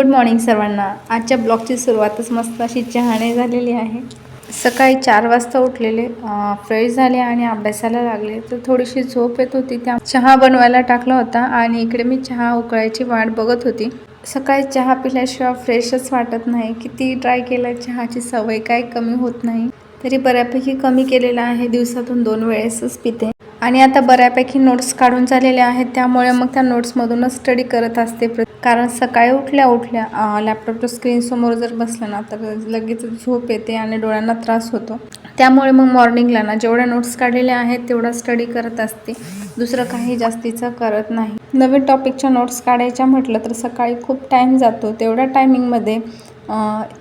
Good morning सर्वांना. आजच्या ब्लॉगची सुरुवातच मस्त अशी चहाणे झालेली आहे. सकाळी चार वाजता उठलेले फ्रेश झाले आणि अभ्यासाला लागले. तर थोडीशी झोप येत होती त्या चहा बनवायला टाकला होता आणि इकडे मी चहा उकळायची वाट बघत होती. सकाळी चहा पिल्याशिवाय फ्रेशच वाटत नाही. किती ट्राय केलं चहाची सवय काय कमी होत नाही. तरी बऱ्यापैकी कमी केलेलं आहे. दिवसातून दोन वेळेसच पिते. आणि आता बऱ्यापैकी नोट्स काढून झालेल्या आहेत त्यामुळे मग त्या नोट्समधूनच स्टडी करत असते प्र- कारण सकाळी उठल्या उठल्या लॅपटॉपच्या स्क्रीनसमोर जर बसलं ना तर लगेच झोप येते आणि डोळ्यांना त्रास होतो. त्यामुळे मग मॉर्निंगला ना जेवढ्या नोट्स काढलेल्या आहेत तेवढा स्टडी करत असते. दुसरं काही जास्तीचं करत नाही. नवीन टॉपिकच्या नोट्स काढायच्या म्हटलं तर सकाळी खूप टाईम जातो. तेवढ्या टायमिंगमध्ये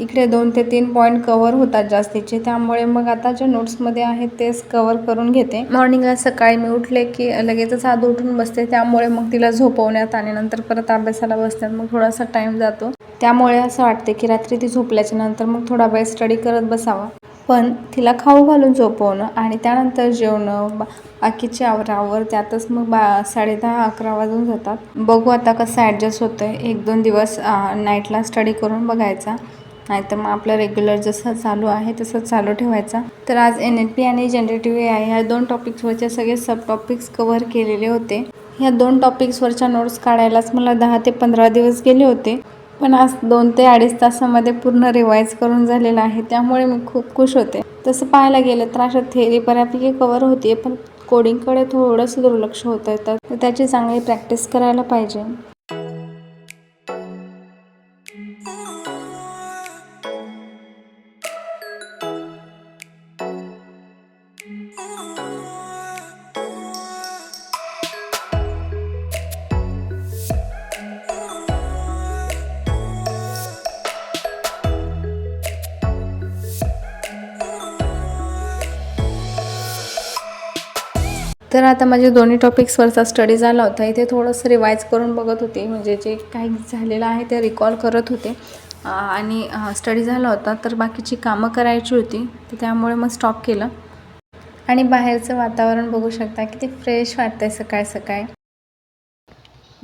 इकडे दोन ते तीन पॉईंट कवर होतात जास्तीचे. त्यामुळे मग आता जे नोट्समध्ये आहेत तेच कवर करून घेते. मॉर्निंगला सकाळी मी उठले की लगेचच आध उठून बसते. त्यामुळे मग तिला झोपवण्यात आणि नंतर परत अभ्यासाला बसण्यात मग थोडासा टाईम जातो. त्यामुळे असं वाटते की रात्री ती झोपल्याच्या नंतर मग थोडा वेळ स्टडी करत बसावा. पण तिला खाऊ घालून झोपवणं आणि त्यानंतर जेवणं बाकीच्या बाकीचे आवरावर त्यातच मग बा साडे दहा अकरा वाजून जातात. बघू आता कसं ॲडजस्ट होतं आहे एक दोन दिवस नाईटला स्टडी करून बघायचा. नाहीतर मग आपलं रेग्युलर जसं चालू आहे तसं चालू ठेवायचा. तर आज एन एल पी आणि जनरेटिव्ह ए आय ह्या दोन टॉपिक्सवरचे सगळे सब टॉपिक्स कव्हर केलेले होते. ह्या दोन टॉपिक्सवरच्या नोट्स काढायलाच मला दहा ते पंधरा दिवस गेले होते. पण आज दोन ते अडीच तासामध्ये पूर्ण रिवाईज करून झालेलं आहे त्यामुळे मी खूप खुश होते. तसं पाहायला गेलं तर अशा थेरी बऱ्यापैकी कव्हर होते पण कोडिंगकडे थोडंसं दुर्लक्ष होतं तर त्याची चांगली प्रॅक्टिस करायला पाहिजे. तर आता माझे दोन्ही टॉपिक्सवरचा स्टडी झाला होता. इथे थोडंसं रिवाईज करून बघत होते. म्हणजे जे काही झालेलं आहे ते रिकॉल करत होते. आणि स्टडी झाला होता. तर बाकीची कामं करायची होती. तर त्यामुळे मग स्टॉप केलं. आणि बाहेरचं वातावरण बघू शकता. किती फ्रेश वाटतंय सकाळ सकाळी.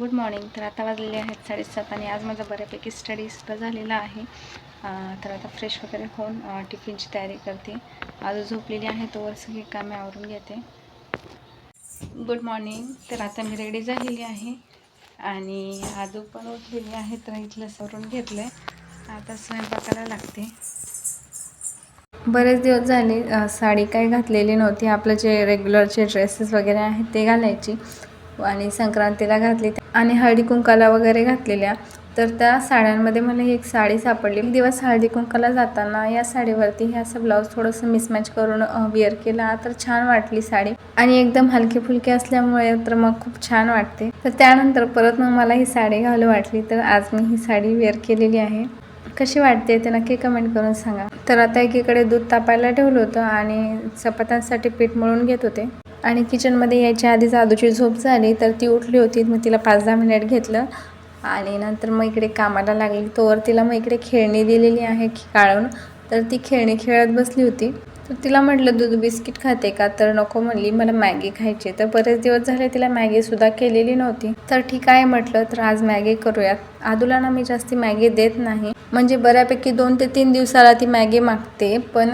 गुड मॉर्निंग तर आता वाजलेले आहेत साडेसात आणि आज माझा बऱ्यापैकी स्टडीसुद्धा झालेला आहे. तर आता फ्रेश वगैरे होऊन टिफिनची तयारी करते. आज झोपलेली आहे तोवर सगळी कामे आवरून घेते. Good morning. तर आता मी रेडी झालेली आहे. आणि आजू पण उठलेली आहे तर इथलं सवरून घेतलं आहे आता स्वयंपाकाला लागते. बरेच दिवस झाले साडी काही घातलेली नव्हती. आपलं जे रेग्युलरचे ड्रेसेस वगैरे आहेत ते घालायची. आणि संक्रांतीला घातली. आणि हळदी कुंकाला वगैरे घातलेल्या. तर त्या साड्यांमध्ये मला ही एक साडी सापडली. एक दिवस हळदी कुंकाला जाताना या साडीवरती हे असं ब्लाऊज थोडंसं मिसमॅच करून विअर केला. तर छान वाटली साडी. आणि एकदम हलकी फुलकी असल्यामुळे तर मग खूप छान वाटते. तर त्यानंतर परत मग मला ही साडी घालू वाटली. तर आज मी ही साडी वेअर केलेली आहे. कशी वाटते ते नक्की कमेंट करून सांगा. तर आता एकीकडे दूध तापायला ठेवलं होतं आणि चपात्यांसाठी पीठ मळून घेत होते. आणि किचनमध्ये यायच्या आधी जादूची झोप झाली. तर ती उठली होती. मग तिला पाच दहा मिनिट घेतलं. आणि नंतर मग इकडे कामाला लागली. तोवर तिला मग इकडे खेळणी दिलेली आहे काढून. तर ती खेळणी खेळत बसली होती. तर तिला म्हटलं दूध बिस्किट खाते का? तर नको म्हणली मला मॅगी खायची तर बरेच दिवस झाले तिला मॅगीसुद्धा केलेली नव्हती. तर ठीक आहे म्हटलं तर आज मॅगी करूयात. आदूला ना मी जास्ती मॅगी देत नाही. म्हणजे बऱ्यापैकी दोन ते तीन दिवसाला ती मॅगी मागते पण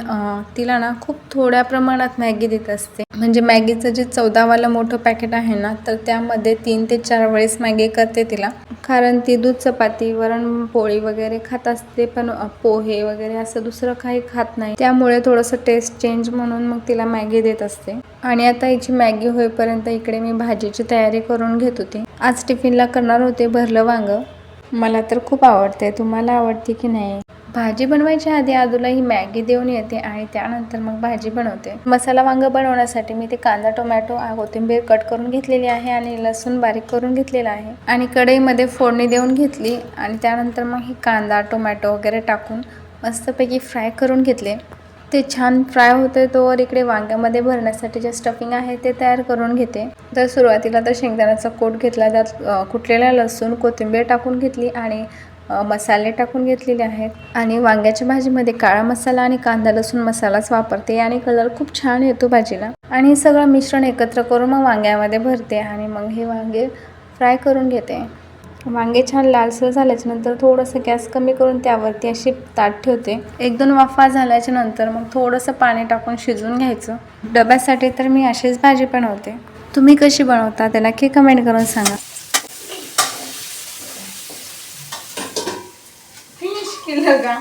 तिला ना खूप थोड्या प्रमाणात मॅगी देत असते. म्हणजे मॅगीचं जे चौदावालं मोठं पॅकेट आहे ना तर त्यामध्ये तीन ते चार वेळेस मॅगी करते तिला. कारण ती दूध चपाती वरण पोळी वगैरे खात असते पण पोहे वगैरे असं दुसरं काही खात नाही. त्यामुळे थोडंसं टेस्ट चेंज म्हणून मग तिला मॅगी देत असते. आणि आता हिची मॅगी होईपर्यंत इकडे मी भाजीची तयारी करून घेत होते. आज टिफिनला करणार होते भरलं वांग. मला तर खूप आवडते. तुम्हाला आवडते की नाही? भाजी बनवायच्या आधी आदूला ही मॅगी देऊन येते आणि त्यानंतर मग भाजी बनवते. मसाला वांग बनवण्यासाठी मी ते कांदा टोमॅटो कोथिंबीर कट करून घेतलेली आहे आणि लसूण बारीक करून घेतलेला आहे. आणि कढईमध्ये फोडणी देऊन घेतली आणि त्यानंतर मग हे कांदा टोमॅटो वगैरे टाकून मस्तपैकी फ्राय करून घेतले. ते छान फ्राय होते तोवर इकडे वांग्यामध्ये भरण्यासाठी जे स्टफिंग आहे ते तयार करून घेते. तर सुरुवातीला तर शेंगदाण्याचा कोट घेतला त्यात कुटलेला लसूण कोथिंबीर टाकून घेतली आणि मसाले टाकून घेतलेले आहेत. आणि वांग्याच्या भाजीमध्ये काळा मसाला आणि कांदा लसूण मसालाच वापरते. आणि कलर खूप छान येतो भाजीला. आणि सगळं मिश्रण एकत्र करून मग वांग्यामध्ये भरते आणि मग हे वांगे फ्राय करून घेते. वांगे छान लालसर झाल्याच्यानंतर थोडंसं गॅस कमी करून त्यावरती अशी ताट ठेवते. एक दोन वाफा झाल्याच्यानंतर मग थोडंसं पाणी टाकून शिजवून घ्यायचं. डब्यासाठी तर मी अशीच भाजी बनवते. तुम्ही कशी बनवता ते नक्की कमेंट करून सांगा. फिनिश केलं का?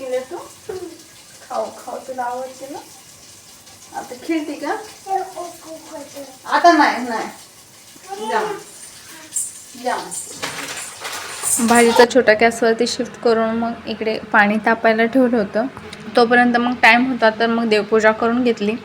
मॅगी फिनिश केलं तू खाऊ खाऊ तुला आवडते ना? आता खेळते का? आता नाही नाही. भाजीचा छोटा गॅसवरती शिफ्ट करून मग इकडे पाणी तापायला ठेवलं होतं. तोपर्यंत मग टाईम होता तर मग देवपूजा करून घेतली.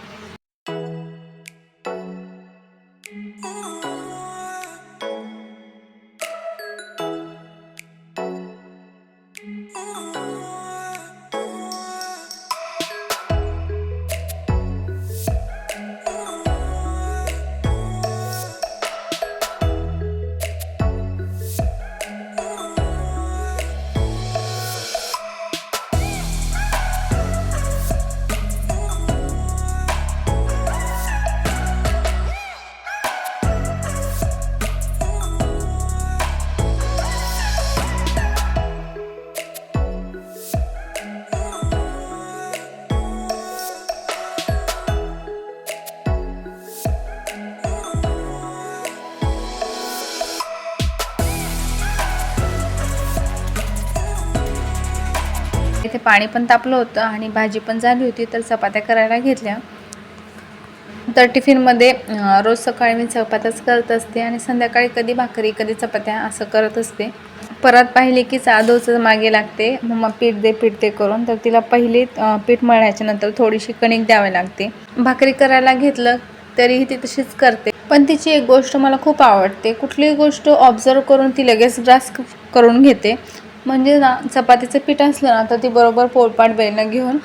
इथे पाणी पण तापलं होतं आणि भाजी पण झाली होती तर चपात्या करायला घेतल्या. तर टिफिनमध्ये रोज सकाळी मी चपात्याच करत असते आणि संध्याकाळी कधी भाकरी कधी चपात्या असं करत असते. परत पाहिले की चादोचं मागे लागते मम्मा पीठ दे पीठ दे करून तर तिला पहिले पीठ मळायच्यानंतर थोडीशी कणिक द्यावी लागते. भाकरी करायला घेतलं तरीही ती तशीच करते. पण तिची एक गोष्ट मला खूप आवडते. कुठलीही गोष्ट ऑब्झर्व करून ती लगेच ग्रास्क करून घेते. म्हणजे ना चपातीचं पीठ असलं ना तर ती बरोबर पोळपाट बेलनं घेऊन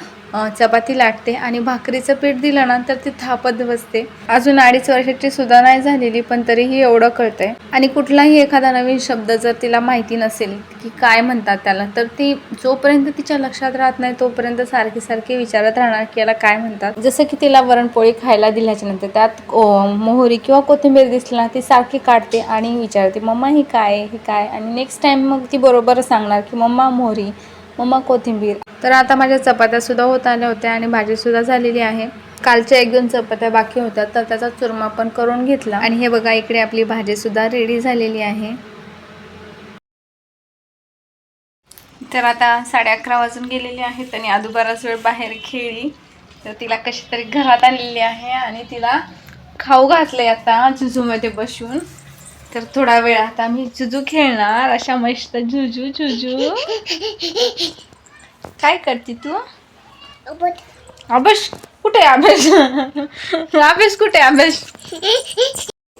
चपाती लाटते आणि भाकरीचं पीठ दिलं ना तर ती थापत बसते. अजून अडीच वर्षाची सुद्धा नाही झालेली पण तरीही एवढं कळतंय. आणि कुठलाही एखादा नवीन शब्द जर तिला माहिती नसेल की काय म्हणतात त्याला तर ती जोपर्यंत तिच्या लक्षात राहत नाही तोपर्यंत सारखी सारखी विचारत राहणार की याला काय म्हणतात. जसं की तिला वरणपोळी खायला दिल्याच्या नंतर त्यात मोहरी किंवा कोथिंबीर दिसली ना ती सारखी काढते आणि विचारते मम्मा ही काय हे काय? आणि नेक्स्ट टाइम मग ती बरोबर सांगणार की मम्मा मोहरी मम्मा कोथिंबीर. तर आता माझ्या चपात्यासुद्धा होत आल्या होत्या आणि भाजीसुद्धा झालेली आहे. कालच्या एक दोन चपात्या बाकी होत्या तर त्याचा चुरमा पण करून घेतला. आणि हे बघा इकडे आपली भाजीसुद्धा रेडी झालेली आहे. तर आता साडे अकरा वाजून गेलेले आहेत आणि आदू बराच वेळ बाहेर खेळली. तर तिला कशी तरी घरात आणलेली आहे आणि तिला खाऊ घातलंय आता जुजूमध्ये बसून. तर थोडा वेळ आता मी जुजू खेळणार. अशा मस्त जुजू जुजू. काय करते तू? अभ्यास. कुठे आहे अभ्यास? अभ्यास कुठे अभ्यास?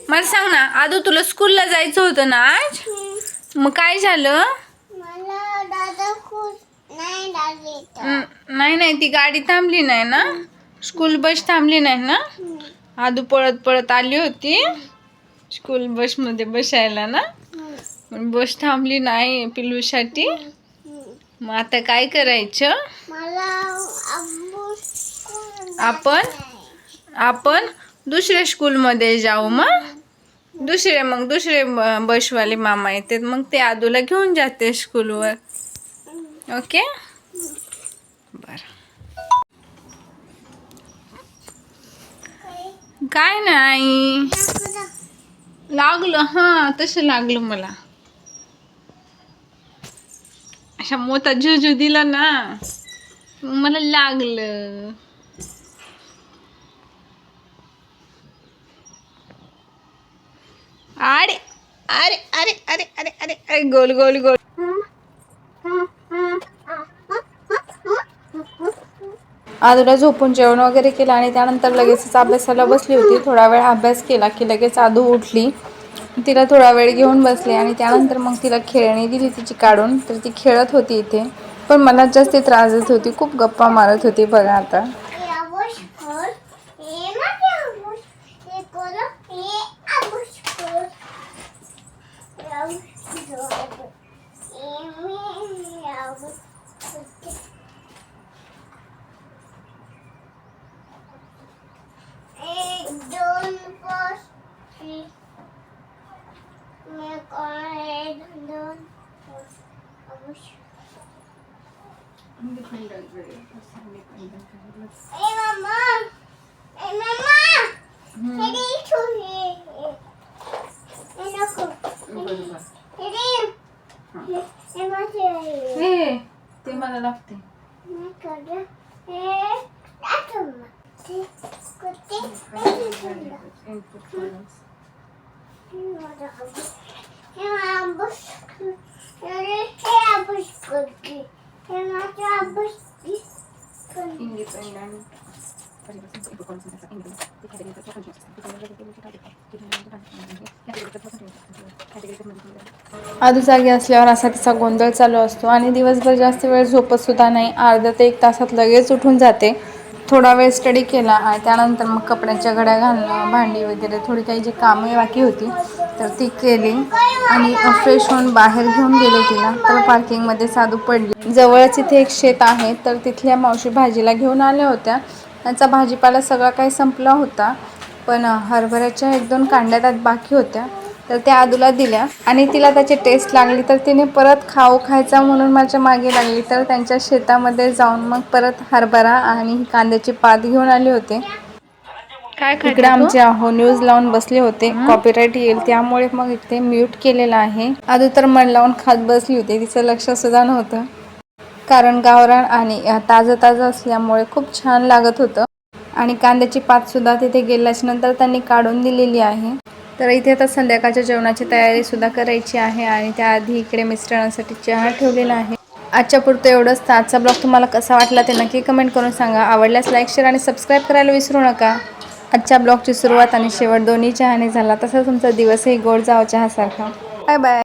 मला सांग ना आदू तुला स्कूलला जायचं होतं ना आज? मग काय झालं? नाही नाही ती गाडी थांबली नाही ना? स्कूल बस थांबली नाही ना? आदू पळत पळत आली होती. स्कूल बसमध्ये बसायला ना? बस थांबली नाही पिल्लूसाठी. मग आता काय करायचं? आपण आपण दुसऱ्या स्कूलमध्ये जाऊ मग? दुसरे मग दुसरे बसवाले मामा येतात. मग ते आदूला घेऊन जाते स्कूलवर. ओके? बर. काय? नाही. लागलं हा तसं लागलं मला. अशा मोठा झुजू दिला ना मला लागलं. अरे अरे अरे अरे अरे अरे अरे गोल गोल गोल. आदूला झोपून जेवण वगैरे केलं आणि त्यानंतर लगेचच अभ्यासाला बसली होती. थोडा वेळ अभ्यास केला की लगेच आदू उठली. तिला थोडा वेळ घेऊन बसले आणि त्यानंतर मग तिला खेळणी दिली तिची काढून. तर ती खेळत होती इथे. पण मला जास्त त्रास देत होती. खूप गप्पा मारत होती बघा आता हे अभ्यास कर. हे नको अभ्यास. हे कर. हे अभ्यास कर. हे अभ्यास कर. हे मी- मी अभ्यास करते. ए मम्मा ए मम्मा हे दे इथून हे हे. हे नको हे दे हे हे माझे हे. हे ते मला लागते हे करू. हे दाखव मग. ते कुठे? हे इथून दाखव. हे माझं जागी असल्यावर असा तिचा गोंधळ चालू असतो आणि दिवसभर जास्त वेळ झोपत सुद्धा नाही. अर्धा ते एक तासात लगेच उठून जाते. थोडा वेळ स्टडी केला आणि त्यानंतर मग कपड्यांच्या घड्या घालणं भांडी वगैरे थोडी काही जी कामं बाकी होती तर ती केली. आणि फ्रेश होऊन बाहेर घेऊन गेले तिला. तर पार्किंगमध्ये साधू पडली. जवळच इथे एक शेत आहे तर तिथल्या मावशी भाजीला घेऊन आल्या होत्या. त्यांचा भाजीपाला सगळा काही संपला होता पण हरभऱ्याच्या एक दोन कांड्या त्यात बाकी होत्या. तर त्या आदूला दिल्या. आणि तिला त्याची टेस्ट लागली तर तिने परत खाऊ खायचा म्हणून माझ्या मागे लागली. तर त्यांच्या शेतामध्ये जाऊन मग परत हरभरा आणि कांद्याची पात घेऊन आले होते. काय इकडे आमचे अहो न्यूज लावून बसले होते. कॉपीराईट येईल त्यामुळे मग इथे म्यूट केलेलं आहे. आदू तर मन लावून खात बसली होती. तिचं लक्ष सुद्धा नव्हतं. कारण गावरान आणि ताजं ताजं असल्यामुळे खूप छान लागत होतं. आणि कांद्याची पात सुद्धा तिथे गेल्याच्यानंतर त्यांनी काढून दिलेली आहे. तर इथे आता संध्याकाळच्या जेवणाची तयारी सुद्धा करायची आहे आणि त्याआधी इकडे मिस्टरांसाठी चहा ठेवलेला आहे. आजच्या पुरतं एवढंच. तर आजचा ब्लॉग तुम्हाला कसा वाटला ते नक्की कमेंट करून सांगा. आवडल्यास लाईक शेअर आणि सबस्क्राईब करायला विसरू नका. आजच्या ब्लॉगची सुरुवात आणि शेवट दोन्ही चहाने झाला. तसा तुमचा दिवसही गोड जावं चहासारखा. Bye bye.